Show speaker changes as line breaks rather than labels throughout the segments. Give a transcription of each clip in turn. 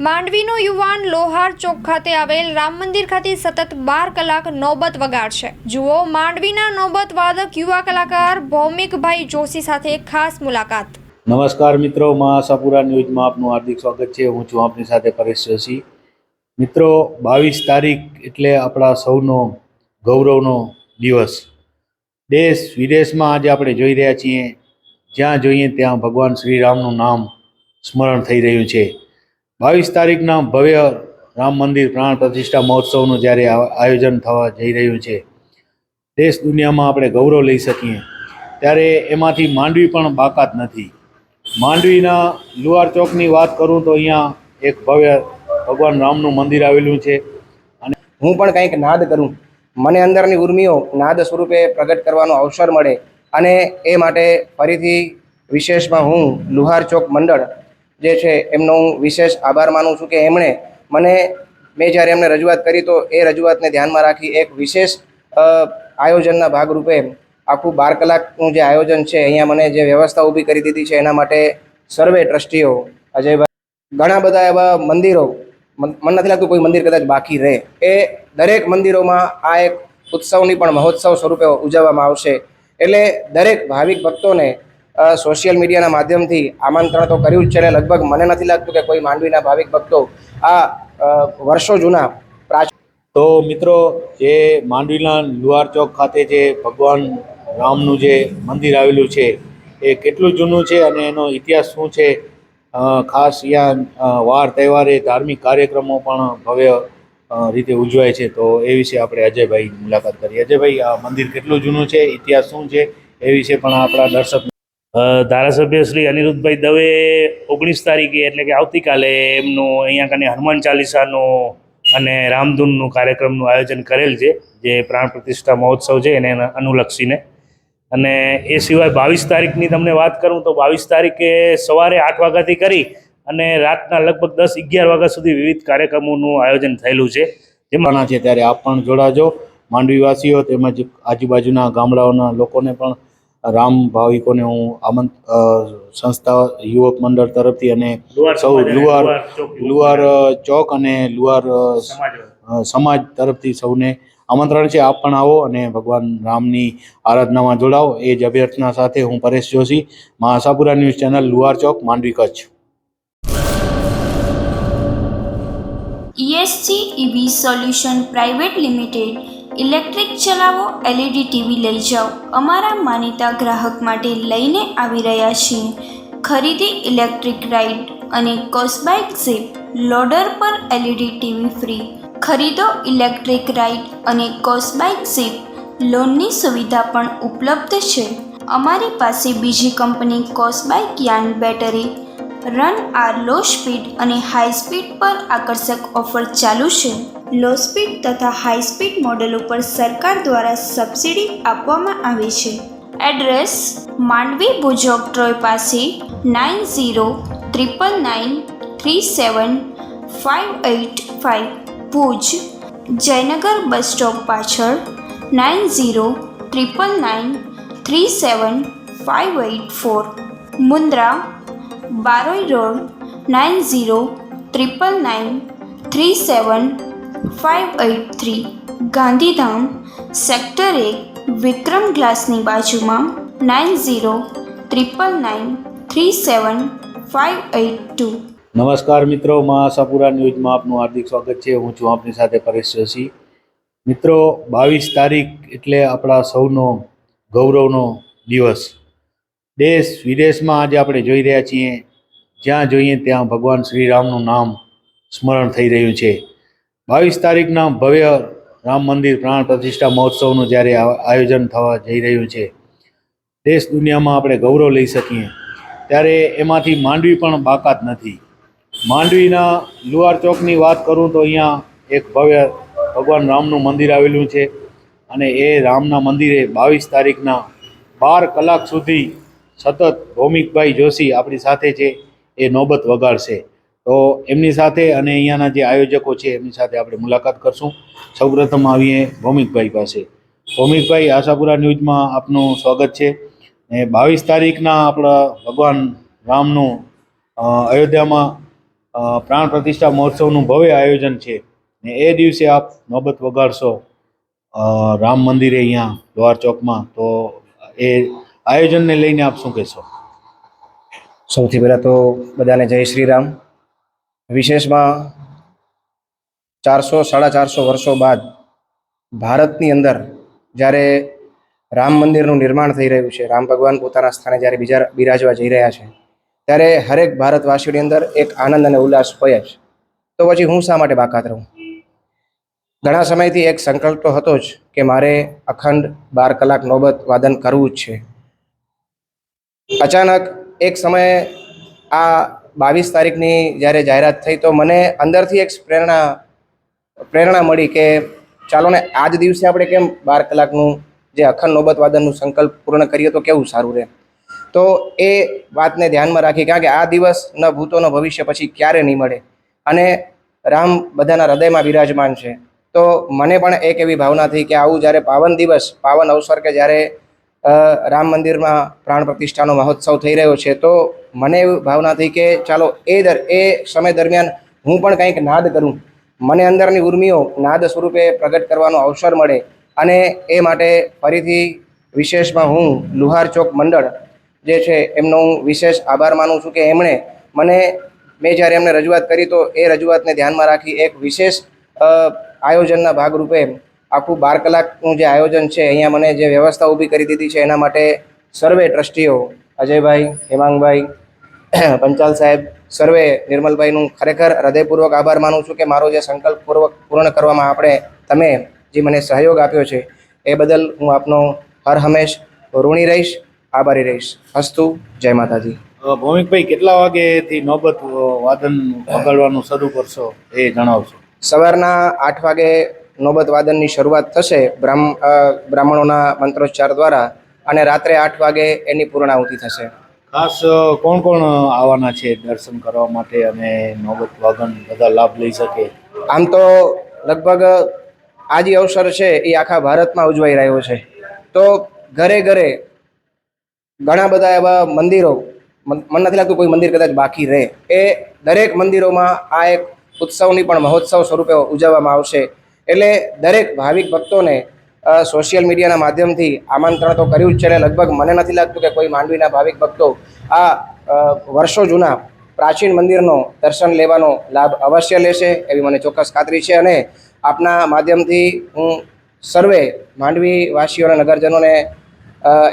માંડવીનો યુવાન લોહાર ચોક ખાતે આવેલ રામ મંદિર ખાતે સતત બાર કલાક નોબત વગાડશે જુઓ, માંડવીના નોબત વાદક યુવા કલાકાર ભૌમિકભાઈ જોશી સાથે ખાસ મુલાકાત.
નમસ્કાર મિત્રો મા ન્યૂઝમાં આપનું હાર્દિક સ્વાગત છે. હું છું આપની સાથે પરેશ જોશી. મિત્રો, બાવીસ તારીખ એટલે આપણા સૌનો ગૌરવનો દિવસ. દેશ વિદેશમાં આજે આપણે જોઈ રહ્યા છીએ. જ્યાં જોઈએ ત્યાં ભગવાન શ્રી રામનું નામ સ્મરણ થઈ રહ્યું છે. બાવીસ તારીખના ભવ્ય રામ મંદિર પ્રાણ પ્રતિષ્ઠા મહોત્સવનું જ્યારે આયોજન થવા જઈ રહ્યું છે, દેશ દુનિયામાં આપણે ગૌરવ લઈ શકીએ. ત્યારે એમાંથી માંડવી પણ બાકાત નથી. માંડવીના લુહાર ચોકની વાત કરું તો અહીંયા એક ભવ્ય ભગવાન રામનું મંદિર આવેલું છે.
અને હું પણ કંઈક નાદ કરું. મને અંદરની ઉર્મિઓ નાદ સ્વરૂપે પ્રગટ કરવાનો અવસર મળે અને એ માટે ફરીથી વિશેષમાં હું લુહાર ચોક મંડળ જે છે, એમનો હું વિશેષ આભાર માનું છું કે એમણે મને, મેં જ્યારે એમને રજૂઆત કરી તો એ રજૂઆતને ધ્યાનમાં રાખી એક વિશેષ આયોજનના ભાગરૂપે આખું બાર કલાકનું જે આયોજન છે, અહીંયા મને જે વ્યવસ્થા ઊભી કરી દીધી છે, એના માટે સર્વે ટ્રસ્ટીઓ, અજયભાઈ, ઘણા બધા એવા મંદિરો મન નથી લાગતું કોઈ મંદિર કદાચ બાકી રહે. એ દરેક મંદિરોમાં આ એક ઉત્સવની પણ મહોત્સવ સ્વરૂપે ઉજવવામાં આવશે. એટલે દરેક ભાવિક ભક્તોને સોશિયલ મીડિયાના માધ્યમથી આમંત્રણ તો કર્યું જ છે અને લગભગ મને નથી લાગતું કે કોઈ માંડવીના ભાવિક ભક્તો આ વર્ષો જૂના પ્રાચીન
તો મિત્રો, જે માંડવીના લુહાર ચોક ખાતે જે ભગવાન રામનું જે મંદિર આવેલું છે, એ કેટલું જૂનું છે અને એનો ઇતિહાસ શું છે? ખાસ અહીંયા વાર તહેવારે ધાર્મિક કાર્યક્રમો પણ ભવ્ય રીતે ઉજવાય છે. તો એ વિશે આપણે અજયભાઈ મુલાકાત કરીએ અજયભાઈ, આ મંદિર કેટલું જૂનું છે? ઇતિહાસ શું છે? એ વિશે પણ આપણા દર્શક
ધારાસભ્ય શ્રી અનિરુદ્ધભાઈ દવે ઓગણીસ તારીખે એટલે કે આવતીકાલે એમનું અહીંયા કને હનુમાન ચાલીસાનો અને રામધૂનનું કાર્યક્રમનું આયોજન કરેલ છે, જે પ્રાણ પ્રતિષ્ઠા મહોત્સવ છે એને અનુલક્ષીને. અને એ સિવાય બાવીસ તારીખની તમને વાત કરું તો બાવીસ તારીખે સવારે આઠ વાગ્યાથી કરી અને રાતના લગભગ દસ અગિયાર વાગ્યા સુધી વિવિધ કાર્યક્રમોનું આયોજન થયેલું છે. જેમાં
છે ત્યારે આપ પણ જોડાજો. માંડવીવાસીઓ તેમજ આજુબાજુના ગામડાઓના લોકોને પણ રામ ભાવિકોને હું આમંત સંસ્થા યુવક મંડળ તરફથી અને સૌ લુહાર
ચોક
લુહાર ચોક અને લુહાર
સમાજ
તરફથી સૌને આમંત્રણ છે. આપ પણ આવો અને ભગવાન રામની આરાધનામાં જોડાઓ. એ જ અભ્યર્થના સાથે હું Paresh Joshi. મહાસાપુરા news channel Luhar Chowk Mandvi Kutch.
ESC EV solution private limited electric ચલાવો, એલઈડી ટીવી લઈ જાઓ. અમારા માનીતા ગ્રાહક માટે લઈને આવી રહ્યા છીએ. ખરીદી ઇલેક્ટ્રિક રાઇડ અને કોસ્બાઇક ઝીપ લોડર પર એલઈડી ટીવી ફ્રી. ખરીદો ઇલેક્ટ્રિક રાઇડ અને કોસ્બાઇક ઝીપ લોનની સુવિધા પણ ઉપલબ્ધ છે. અમારી પાસે બીજી કંપની કોસ્બાઇક યાન બેટરી, રન આર લો સ્પીડ અને હાઈ સ્પીડ પર આકર્ષક ઓફર ચાલુ છે. લો સ્પીડ તથા હાઈ સ્પીડ મોડેલ ઉપર સરકાર દ્વારા સબસિડી આપવામાં આવે છે. એડ્રેસ માંડવી ભુજોગ ટ્રોય પાસે nine zero triple nine three seven five eight five Bhuj, Jaynagar bus stop પાછળ nine zero triple nine three seven five eight four. Mundra, Baroi road nine zero triple nine three seven five eight three Gandhidham sector એક વિક્રમ ગ્લાસની બાજુમાં nine zero triple nine three seven five eight two.
નમસ્કાર મિત્રો મા આશાપુરા ન્યૂઝમાં આપનું હાર્દિક સ્વાગત છે. હું છું આપની સાથે પરેશ જોશી. મિત્રો, બાવીસ તારીખ એટલે આપણા સૌનો ગૌરવનો દિવસ. દેશ વિદેશમાં આજે આપણે જોઈ રહ્યા છીએ. જ્યાં જોઈએ ત્યાં ભગવાન શ્રી રામનું નામ સ્મરણ થઈ રહ્યું છે. બાવીસ તારીખના ભવ્ય રામ મંદિર પ્રાણ પ્રતિષ્ઠા મહોત્સવનું જ્યારે આયોજન થવા જઈ રહ્યું છે, દેશ દુનિયામાં આપણે ગૌરવ લઈ શકીએ. ત્યારે એમાંથી માંડવી પણ બાકાત નથી. માંડવીના લુહાર ચોકની વાત કરું તો અહીંયા એક ભવ્ય ભગવાન રામનું મંદિર આવેલું છે અને એ રામના મંદિરે બાવીસ તારીખના બાર કલાક સુધી સતત ભૌમિકભાઈ જોશી આપણી સાથે છે, એ નોબત વગાડશે. તો એમની સાથે અને અહીંયાના જે આયોજકો છે, એમની સાથે આપણે મુલાકાત કરશું. સૌપ્રથમ આવીએ ભૌમિકભાઈ પાસે. ભૌમિકભાઈ, આશાપુરા ન્યૂઝમાં આપનું સ્વાગત છે. ને બાવીસ તારીખના આપણા ભગવાન રામનું અયોધ્યામાં પ્રાણ પ્રતિષ્ઠા મહોત્સવનું ભવ્ય આયોજન છે. ને એ દિવસે આપ નોબત વગાડશો રામ મંદિરે અહીંયા, દ્વાર ચોકમાં. તો એ આયોજનને લઈને આપ શું કહેશો?
સૌથી પહેલાં તો બધાને જય શ્રી રામ. વિશેષમાં ચારસો, સાડા ચારસો વર્ષો બાદ ભારતની અંદર જ્યારે રામ મંદિરનું નિર્માણ થઈ રહ્યું છે, રામ ભગવાન પોતાના સ્થાને જ્યારે બીજા બિરાજવા જઈ રહ્યા છે, ત્યારે હરેક ભારતવાસીઓની અંદર એક આનંદ અને ઉલ્લાસ હોય જ. તો પછી હું શા માટે બાકાત રહું? ઘણા સમયથી એક સંકલ્પ તો હતો જ કે મારે અખંડ બાર કલાક નોબત વાદન કરવું જ છે. અચાનક એક સમયે આ બાવીસ તારીખની જ્યારે જાહેરાત થઈ તો મને અંદરથી એક પ્રેરણા પ્રેરણા મળી કે ચાલો ને આજ દિવસે આપણે કેમ બાર કલાકનું જે અખંડ નોબત વાદનનું સંકલ્પ પૂર્ણ કરીએ તો કેવું સારું રહે? તો એ વાતને ધ્યાનમાં રાખી કારણ કે આ દિવસ ન ભૂતો ન ભવિષ્ય પછી ક્યારે નહીં મળે? અને રામ બધાના હૃદયમાં બિરાજમાન છે. તો મને પણ એક એવી ભાવના થઈ કે આવું જ્યારે પાવન દિવસ, પાવન અવસર કે જ્યારે રામ મંદિરમાં પ્રાણ પ્રતિષ્ઠાનો મહોત્સવ થઈ રહ્યો છે. તો મને એવી ભાવના થઈ કે ચાલો એ દર, એ સમય દરમિયાન હું પણ કંઈક નાદ કરું. મને અંદરની ઉર્મિઓ નાદ સ્વરૂપે પ્રગટ કરવાનો અવસર મળે અને એ માટે ફરીથી વિશેષમાં હું લુહાર ચોક મંડળ જે છે એમનો હું વિશેષ આભાર માનું છું કે એમણે મને, મેં જ્યારે એમને રજૂઆત કરી તો એ રજૂઆતને ધ્યાનમાં રાખી એક વિશેષ આયોજનના ભાગરૂપે આખું બાર કલાકનું જે આયોજન છે અહીંયા મને જે વ્યવસ્થા ઊભી કરી દીધી છે એના માટે સર્વે ટ્રસ્ટીઓ અજયભાઈ હેમાંગભાઈ પંચાલ સાહેબ સર્વે નિર્મલભાઈનું ખરેખર હૃદયપૂર્વક આભાર માનું છું કે મારો જે સંકલ્પ પૂર્વક પૂર્ણ કરવામાં આપણે તમે જે મને સહયોગ આપ્યો છે એ બદલ હું આપનો હર હંમેશ ઋણી રહીશ આભારી રહીશ. હસ્તુ જય માતાજી.
ભૌમિકભાઈ કેટલા વાગેથી નોબત વાદન પકડવાનું શરૂ કરશો એ જણાવશો?
સવારના આઠ વાગે નોબત વાદનની શરૂઆત થશે બ્રાહ્મ બ્રાહ્મણોના મંત્રોચ્ચાર દ્વારા અને રાત્રે આઠ વાગે એની પૂર્ણાહુતિ થશે.
ખાસ કોણ કોણ આવવાના છે દર્શન કરવા માટે અને નોબત વાદન બધા લાભ લઈ શકે?
આમ તો લગભગ આ જે અવસર છે એ આખા ભારતમાં ઉજવાઈ રહ્યો છે. તો ઘરે ઘરે ઘણા બધા એવા મંદિરો મન મને નથી લાગતું કોઈ મંદિર કદાચ બાકી રહે એ દરેક મંદિરોમાં આ એક ઉત્સવની પણ મહોત્સવ સ્વરૂપે ઉજવવામાં આવશે. એટલે દરેક ભાવિક ભક્તોને સોશિયલ મીડિયાના માધ્યમથી આમંત્રણ તો કર્યું જ છે એટલે લગભગ મને નથી લાગતું કે કોઈ માંડવીના ભાવિક ભક્તો આ વર્ષો જૂના પ્રાચીન મંદિરનો દર્શન લેવાનો લાભ અવશ્ય લેશે એવી મને ચોક્કસ ખાતરી છે અને આપના માધ્યમથી હું સર્વે માંડવી વાસીઓ નગરજનોને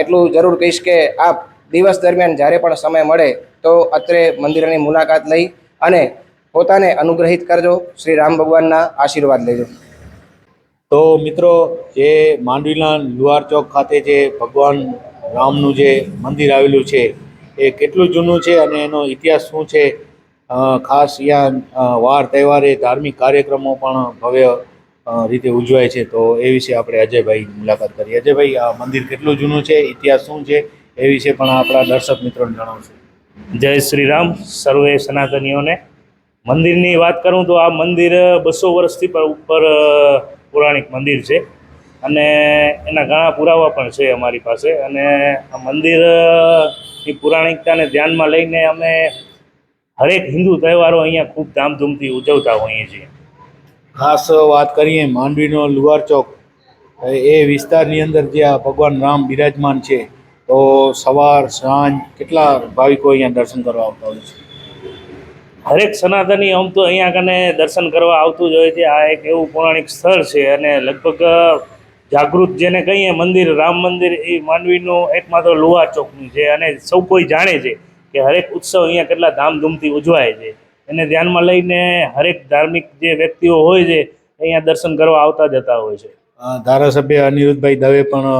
એટલું જરૂર કહીશ કે આપ દિવસ દરમિયાન જ્યારે પણ સમય મળે તો અત્રે મંદિરની મુલાકાત લઈ અને પોતાને અનુગ્રહિત કરજો, શ્રી રામ ભગવાનના આશીર્વાદ લેજો.
તો મિત્રો, જે માંડવીના લુહાર ચોક ખાતે જે ભગવાન રામનું જે મંદિર આવેલું છે, એ કેટલું જૂનું છે અને એનો ઇતિહાસ શું છે? ખાસ અહીંયા વાર તહેવારે ધાર્મિક કાર્યક્રમો પણ ભવ્ય રીતે ઉજવાય છે. તો એ વિશે આપણે અજયભાઈ મુલાકાત કરીએ અજયભાઈ, આ મંદિર કેટલું જૂનું છે? ઇતિહાસ શું છે? એ વિશે પણ આપણા દર્શક મિત્રોને જણાવશું.
જય શ્રી રામ સર્વે સનાતનીઓને. મંદિરની વાત કરું તો આ મંદિર બસો વર્ષથી પર, ઉપર પૌરાણિક મંદિર છે. અને એના ઘણા પુરાવા પણ છે અમારી પાસે. અને આ મંદિરની પૌરાણિકતાને ધ્યાનમાં લઈને અમે હરેક હિન્દુ તહેવારો અહીંયા ખૂબ ધામધૂમથી ઉજવતા હોઈએ છીએ.
ખાસ વાત કરીએ, માંડવીનો લુવાર ચોક. એ વિસ્તારની અંદર જે આ ભગવાન રામ બિરાજમાન છે, તો સવાર, સાંજ કેટલા ભાવિકો અહીંયા દર્શન કરવા આવતા હોય છે?
હરેક સનાતની આમ તો અહીંયા કને દર્શન કરવા આવતું જ હોય છે. આ એક એવું પૌરાણિક સ્થળ છે અને લગભગ જાગૃત જેને કહીએ મંદિર રામ મંદિર એ માંડવીનું એકમાત્ર લોહા ચોકનું છે. અને સૌ કોઈ જાણે છે કે હરેક ઉત્સવ અહીંયા કેટલા ધામધૂમથી ઉજવાય છે. એને ધ્યાનમાં લઈને હરેક ધાર્મિક જે વ્યક્તિઓ હોય છે અહીંયા દર્શન કરવા આવતા જતા હોય છે.
ધારાસભ્ય અનિરુદ્ધભાઈ દવે પણ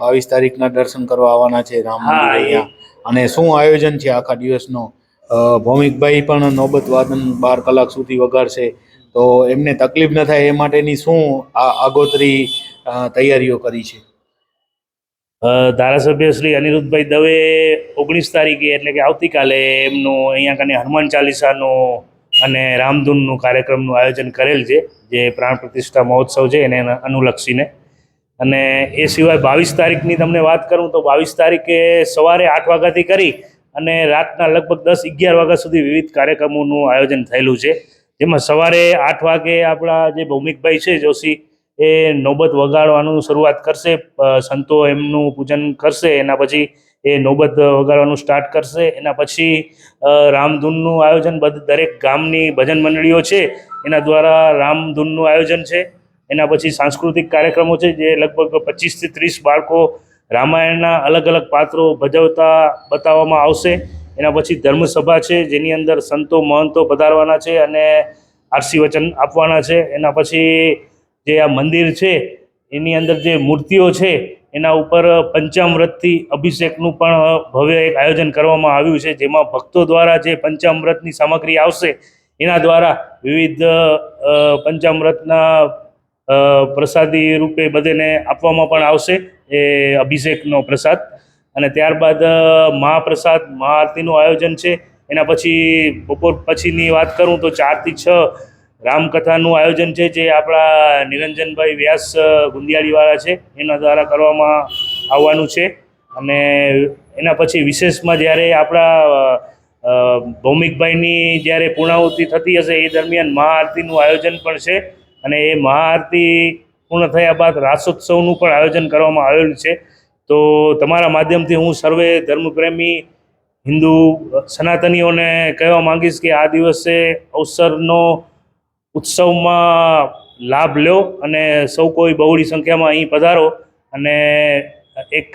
બાવીસ તારીખના દર્શન કરવા આવવાના છે રામ મંદિર અહીંયા. અને શું આયોજન છે આખા દિવસનો? ભૌમિકભાઈ પણ નોબત વાદન બાર કલાક સુધી વગાડશે. તો એમને તકલીફ ન થાય એ માટેની શું આ આગોતરી તૈયારીઓ કરી છે?
ધારાસભ્ય શ્રી અનિરુદ્ધભાઈ દવે ઓગણીસ તારીખે, એટલે કે આવતીકાલે એમનું અહીંયા કને હનુમાન ચાલીસાનો અને રામધૂનનું કાર્યક્રમનું આયોજન કરેલ છે, જે પ્રાણ પ્રતિષ્ઠા મહોત્સવ છે એને અનુલક્ષીને. અને એ સિવાય બાવીસ તારીખની તમને વાત કરું તો બાવીસ તારીખે સવારે આઠ વાગ્યાથી કરી અને રાતના લગભગ દસ અગિયાર વાગ્યા સુધી વિવિધ કાર્યક્રમોનું આયોજન થયેલું છે. જેમાં સવારે આઠ વાગે આપણા જે ભૌમિકભાઈ છે, જોશી, એ નોબત વગાડવાનું શરૂઆત કરશે સંતો એમનું પૂજન કરશે, એના પછી એ નોબત વગાડવાનું સ્ટાર્ટ કરશે, એના પછી રામધૂનનું આયોજન દરેક ગામની ભજન મંડળીઓ છે, એના દ્વારા રામધૂનનું આયોજન છે, એના પછી સાંસ્કૃતિક કાર્યક્રમો છે, જે લગભગ પચીસથી ત્રીસ બાળકો રામાયણના અલગ અલગ પાત્રો ભજવતા બતાવવામાં આવશે. એના પછી ધર્મસભા છે, જેની અંદર સંતો, મહંતો પધારવાના છે અને આરસી વચન આપવાના છે. એના પછી જે આ મંદિર છે, એની અંદર જે મૂર્તિઓ છે, એના ઉપર પંચામૃતથી અભિષેકનું પણ ભવ્ય એક આયોજન કરવામાં આવ્યું છે, જેમાં ભક્તો દ્વારા જે પંચામૃતની સામગ્રી આવશે, એના દ્વારા વિવિધ પંચામૃતના પ્રસાદી રૂપે બધેને આપવામાં પણ આવશે. એ અભિષેકનો પ્રસાદ અને ત્યારબાદ મહાપ્રસાદ, મહાઆરતીનું આયોજન છે. એના પછી બપોર પછીની વાત કરું તો ચારથી છ રામકથાનું આયોજન છે, જે આપણા નિરંજનભાઈ વ્યાસ ગુંદિયાળીવાળા છે. એના દ્વારા કરવામાં આવવાનું છે. અને એના પછી વિશેષમાં જ્યારે આપણા ભૌમિકભાઈની જ્યારે પૂર્ણાહુતિ થતી હશે, એ દરમિયાન મહાઆરતીનું આયોજન પણ છે. અને એ મહાઆરતી પૂર્ણ થયા બાદ રાસોત્સવનું પણ આયોજન કરવામાં આવેલું છે. તો તમારા માધ્યમથી હું સર્વે ધર્મપ્રેમી, હિન્દુ, સનાતનીઓને કહેવા માંગીશ કે આ દિવસે અવસરનો ઉત્સવમાં લાભ લો અને સૌ કોઈ બહોળી સંખ્યામાં અહીં પધારો અને એક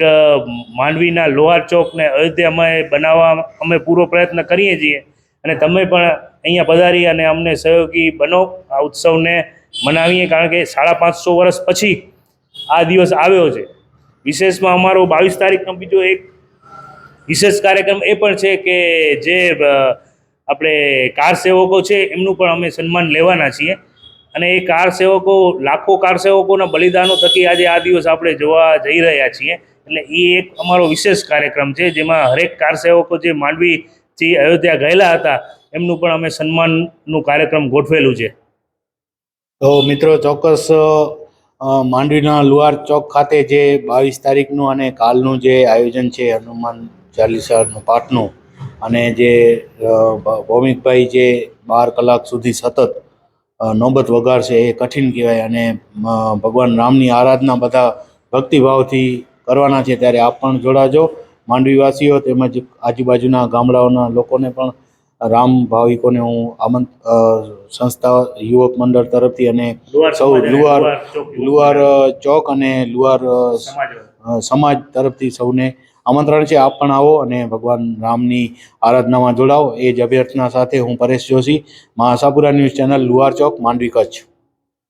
માંડવીના લોહાર ચોકને અયોધ્યામાં બનાવવા અમે પૂરો પ્રયત્ન કરીએ છીએ અને તમે પણ અહીંયા પધારી અને અમને સહયોગી બનો આ ઉત્સવને મનાવીએ કારણ કે સાડા પાંચસો વર્ષ પછી આ દિવસ આવ્યો છે. વિશેષમાં અમારો બાવીસ તારીખનો બીજો એક વિશેષ કાર્યક્રમ એ પણ છે કે જે આપણે કાર સેવકો છે એમનું પણ અમે સન્માન લેવાના છીએ. અને એ કાર સેવકો, લાખો કાર સેવકોના બલિદાનો થકી આજે આ દિવસ આપણે જોવા જઈ રહ્યા છીએ. એટલે એ એક અમારો વિશેષ કાર્યક્રમ છે, જેમાં હરેક કાર સેવકો જે માંડવીથી અયોધ્યા ગયેલા હતા, એમનું પણ અમે સન્માનનું કાર્યક્રમ ગોઠવેલું છે.
તો મિત્રો ચોક્કસ માંડવીના લુહાર ચોક ખાતે જે બાવીસ તારીખનું અને કાલનું જે આયોજન છે, હનુમાન ચાલીસાનું પાઠનું અને જે ભૌમિકભાઈ જે બાર કલાક સુધી સતત નોબત વગાડશે એ કઠિન કહેવાય અને ભગવાન રામની આરાધના બધા ભક્તિભાવથી કરવાના છે, ત્યારે આપ પણ જોડાજો. માંડવીવાસીઓ તેમજ આજુબાજુના ગામડાઓના લોકોને પણ રામ ભાવિકોને હું આમંત સંસ્થા યુવક મંડળ તરફથી અને સૌ લુહાર
ચોક
લુહાર ચોક અને લુહાર
સમાજ
તરફથી સૌને આમંત્રણ છે. આપ પણ આવો અને ભગવાન રામની આરાધનામાં જોડાઓ. એ જ અભ્યર્થના સાથે હું પરેશ જોશી. મહાસાપુરા news channel Luhar Chowk Mandvi Kutch.